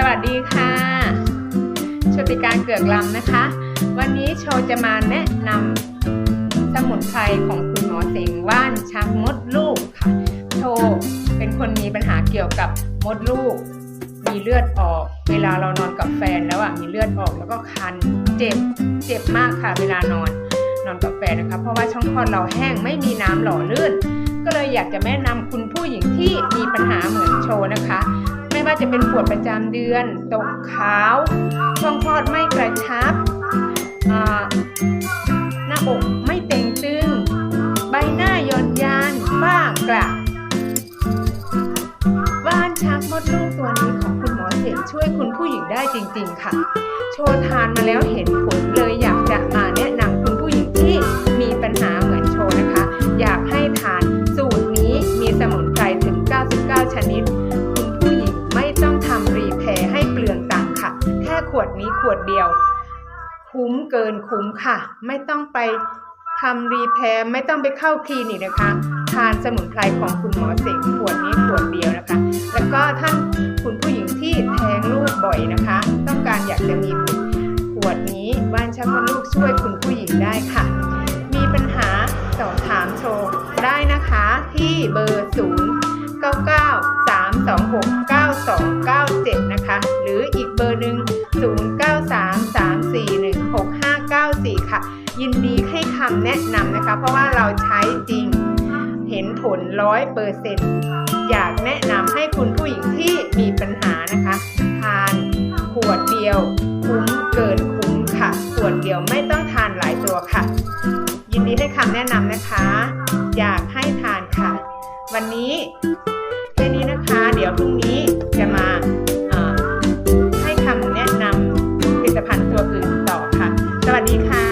สวัสดีค่ะชติการเกือกลำนะคะ วันนี้โชว์จะมาแนะนำสมุนไพรของคุณหมอเสงว่านชักมดลูกค่ะ โชว์เป็นคนมีปัญหาเกี่ยวกับมดลูก มีเลือดออก เวลาเรานอนกับแฟนแล้วอะมีเลือดออกแล้วก็คันเจ็บเจ็บมากค่ะ เวลานอนนอนกับแฟนนะคะเพราะว่าช่องคลอดเราแห้งไม่มีน้ำหล่อลื่น ก็เลยอยากจะแนะนำคุณผู้หญิงที่มีปัญหาเหมือนโชว์นะคะ ว่าจะเป็นปวดประจำเดือน ตกขาวช่องคลอดไม่กระชับหน้าอกไม่เต่งตึง ใบหน้าย่อนยานบ้ากระว่านชักมดลูกตัวนี้ของคุณหมอเสกช่วยคุณผู้หญิงได้จริง ๆ ค่ะ โชว์ทานมาแล้วเห็นผลเลยอยากจะมาแนะนำคุณผู้หญิงที่มีปัญหาเหมือนโชว์นะคะ อยากให้ทานสูตรนี้มีสมุนไพรถึง 99 ชนิด นี้ขวดเดียว คุ้มเกินคุ้มค่ะ ไม่ต้องไปทำรีแพร์ไม่ต้องไปเข้าคลินิกนะคะ ทานสมุนไพรของคุณหมอเสงขวดนี้ขวดเดียวนะคะ แล้วก็ท่านคุณผู้หญิงที่แท้งลูกบ่อยนะคะ ต้องการอยากจะมีบุตรขวดนี้บ้านชักมดลูกช่วยคุณผู้หญิงได้ค่ะ มีปัญหาสอบถามโชว์ได้นะคะที่เบอร์0 9 9 3 2 6 9 2 9 7 นะคะ หรืออีกเบอร์หนึ่ง ค่ะ ยินดีให้คำแนะนำนะคะ เพราะว่าเราใช้จริงเห็นผลร้อยเปอร์เซ็นต์อยากแนะนำให้คุณผู้หญิงที่มีปัญหานะคะ ทานขวดเดียวคุ้มเกินคุ้มค่ะ ขวดเดียวไม่ต้องทานหลายตัวค่ะ ยินดีให้คำแนะนำนะคะ อยากให้ทานค่ะ วันนี้แค่นี้นะคะ เดี๋ยวพรุ่งนี้จะมาให้คำแนะนำผลิตภัณฑ์ตัวอื่นต่อค่ะ สวัสดีค่ะ